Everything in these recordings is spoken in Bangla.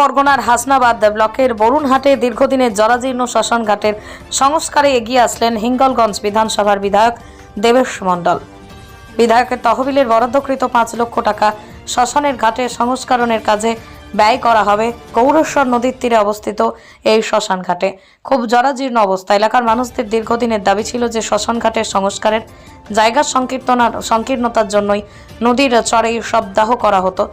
পরগনার হাসনাবাদ ব্লকের বরুণহাটে দীর্ঘদিনের জরাজীর্ণ শ্মশান ঘাটের সংস্কারে এগিয়ে আসলেন হিঙ্গলগঞ্জ বিধানসভার বিধায়ক দেবেশ মণ্ডল। বিধায়কের তহবিলের বরাদ্দকৃত পাঁচ লক্ষ টাকা শ্মশানের ঘাটে সংস্করণের কাজে ব্যয় করা হবে গৌরেশ্বর নদীর তীরে অবস্থিত এই শ্মশান ঘাটে। খুব জরাজীর্ণ অবস্থা। এলাকার মানুষদের দীর্ঘদিনের দাবি ছিল যে শ্মশান ঘাটের সংস্কারের জায়গার সংকীর্ণতার জন্যই নদীর চড়ে শবদাহ করা হতো।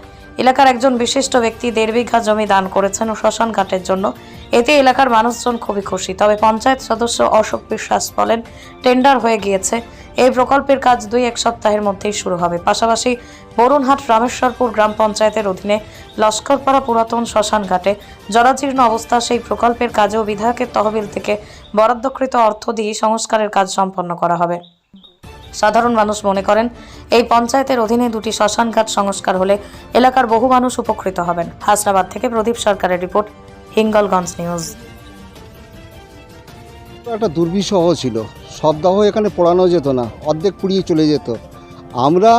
এলাকার একজন বিশিষ্ট ব্যক্তি দেড় বিঘা জমি দান করেছেন শ্মশান ঘাটের জন্য। এতে এলাকার মানুষজন খুবই খুশি। তবে পঞ্চায়েত সদস্য অশোক বিশ্বাস বলেন, টেন্ডার হয়ে গিয়েছে। এই প্রকল্পের কাজ দুই এক সপ্তাহের মধ্যেই শুরু হবে। পাশাপাশি বরুণহাট রামেশ্বরপুর গ্রাম পঞ্চায়েতের অধীনে লস্করপাড়া পুরাতন শ্মশান ঘাটে জরাজীর্ণ অবস্থা। সেই প্রকল্পের কাজেও বিধায়কের তহবিল থেকে বরাদ্দকৃত অর্থ দিয়ে সংস্কারের কাজ সম্পন্ন করা হবে। সাধারণ মানুষ মনে করেন, এই পঞ্চায়েতের অধীনে দুটি শ্মশান ঘাট সংস্কার হলে এলাকার বহু মানুষ উপকৃত হবেন। হাসনাবাদ থেকে প্রদীপ সরকারের রিপোর্ট, হিঙ্গলগঞ্জ নিউজ। একটা দুর্বিষহ ছিল। সবদাহ এখানে পড়ানো যেত না, অর্ধেক পুড়িয়ে চলে যেত। আমরা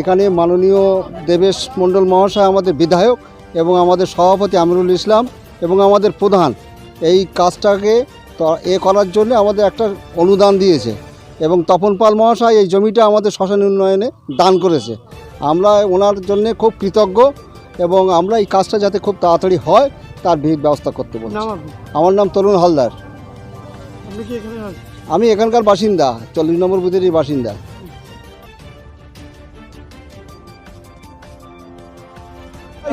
এখানে মাননীয় দেবেশ মণ্ডল মহাশয়, আমাদের বিধায়ক এবং আমাদের সভাপতি আমিরুল ইসলাম এবং আমাদের প্রধান, এই কাজটাকে এ করার জন্য আমাদের একটা অনুদান দিয়েছে। এবং তপন পাল মহাশয় এই জমিটা আমাদের শ্মশান উন্নয়নে দান করেছে। আমরা ওনার জন্য খুব কৃতজ্ঞ এবং আমরা এই কাজটা যাতে খুব তাড়াতাড়ি হয় তার বিহিত ব্যবস্থা করতে বলছি। আমার নাম তরুণ হালদার। আপনি কি এখানে আছেন? আমি এখানকার বাসিন্দা চল্লিশ নম্বর বুথেরই বাসিন্দা।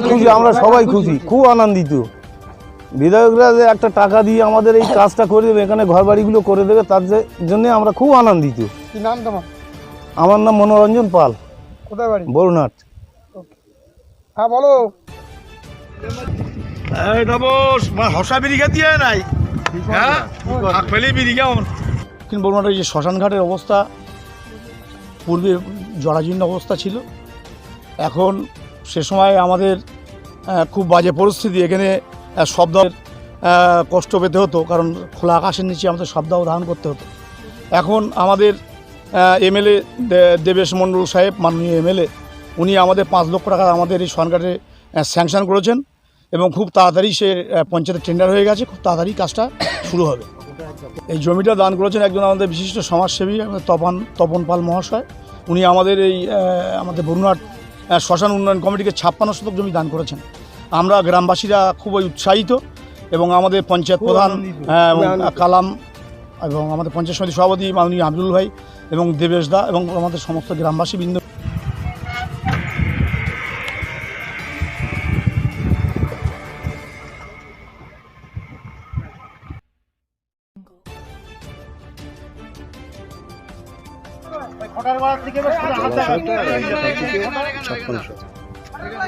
খুশি আমরা সবাই খুশি খুব আনন্দিত। বিধায়করা যে একটা টাকা দিয়ে আমাদের এই কাজটা করে দেবে এখানে ঘর বাড়িগুলো করে দেবে তার জন্য আমরা খুব আনন্দিত। কি নাম তোমার? আমার নাম মনোরঞ্জন পাল। কোথায় বাড়ি? বরুণাট। হ্যাঁ বলো। হসা বিরিখা দিয়ে নাই? হ্যাঁ? দক্ষিণ বর্মাটের যে শ্মশানঘাটের অবস্থা পূর্বে জরাজীর্ণ অবস্থা ছিল। এখন সে সময় আমাদের খুব বাজে পরিস্থিতি। এখানে শব্দের আহ, কষ্ট পেতে হতো কারণ খোলা আকাশের নিচে আমাদের শব্দাহ ধারণ করতে হতো। এখন আমাদের এমএলএ দেবেশ মণ্ডল সাহেব মাননীয় এমএলএ উনি আমাদের পাঁচ লক্ষ টাকা আমাদের এই শ্মশানঘাটে স্যাংশন করেছেন এবং খুব তাড়াতাড়ি সে পঞ্চায়েতের টেন্ডার হয়ে গেছে খুব তাড়াতাড়ি কাজটা শুরু হবে। এই জমিটা দান করেছেন একজন আমাদের বিশিষ্ট সমাজসেবী তপন তপন পাল মহাশয়। উনি আমাদের এই আমাদের বরুণাট শ্মশান উন্নয়ন কমিটিকে ছাপ্পান্ন শতক জমি দান করেছেন। আমরা গ্রামবাসীরা খুবই উৎসাহিত এবং আমাদের পঞ্চায়েত প্রধান কালাম এবং আমাদের পঞ্চায়েত সমিতি সভাপতি মাননীয় আব্দুল ভাই এবং দেবেশ দা এবং আমাদের সমস্ত গ্রামবাসী বৃন্দ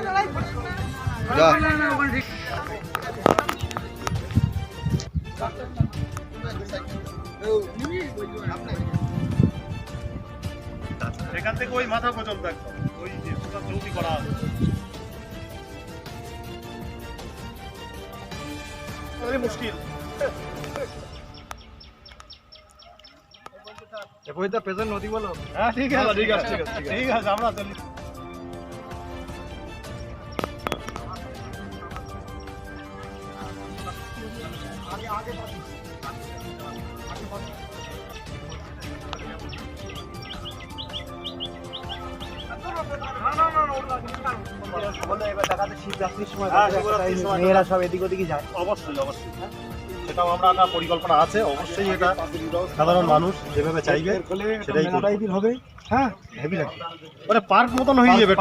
যা এখান থেকে ওই মাথা পর্যন্ত একদম ওই যে সুতার চৌকি করা আছে। মুশকিল। হ্যাঁ ঠিক আছে। ঠিক আছে ঠিক আছে ঠিক আছে। আমরা চলি মেয়েরা সব এদিক ওদিকে যায় অবশ্যই অবশ্যই সেটাও আমরা একটা পরিকল্পনা আছে অবশ্যই এটা সাধারণ মানুষ যেভাবে চাইবে সেটাই হবে হ্যাঁ হেভি মানে পার্ক মতন হয়ে যাবে